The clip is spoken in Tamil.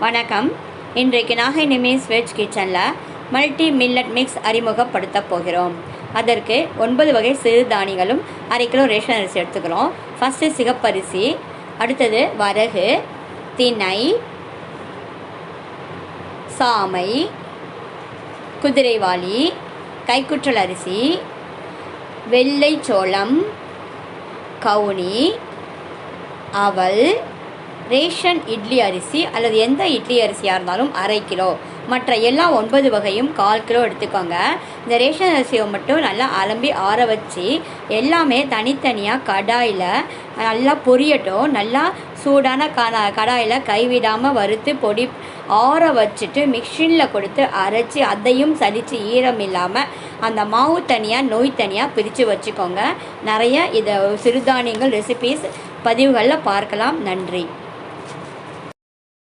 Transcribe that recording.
வணக்கம். இன்றைக்கு நாகை நிமிஸ் வெஜ் கிச்சனில் மல்டி மில்லட் மிக்ஸ் அறிமுகப்படுத்த போகிறோம். அதற்கு ஒன்பது வகை சிறுதானியங்களும் அரை கிலோ ரேஷன் அரிசி எடுத்துக்கிறோம். ஃபஸ்ட்டு சிகப்பரிசி அடுத்தது வரகு திணை சாமை குதிரைவாளி கைக்குற்றல் அரிசி வெள்ளை சோளம் கவுனி அவல் ரேஷன் இட்லி அரிசி அல்லது எந்த இட்லி அரிசியாக இருந்தாலும் அரை கிலோ. மற்ற எல்லா ஒன்பது வகையும் கால் கிலோ எடுத்துக்கோங்க. இந்த ரேஷன் அரிசியை மட்டும் நல்லா அலம்பி ஆற வச்சு எல்லாமே தனித்தனியாக கடாயில் நல்லா பொரியட்டும். நல்லா சூடான கட கடாயில் கைவிடாமல் வறுத்து பொடி ஆற வச்சுட்டு மிக்சினில் கொடுத்து அரைச்சி அதையும் சலித்து ஈரம் இல்லாமல் அந்த மாவு தனியாக நோய் தனியாக பிரித்து வச்சுக்கோங்க. நிறைய இதை சிறுதானியங்கள் ரெசிபீஸ் பதிவுகளில் பார்க்கலாம். நன்றி.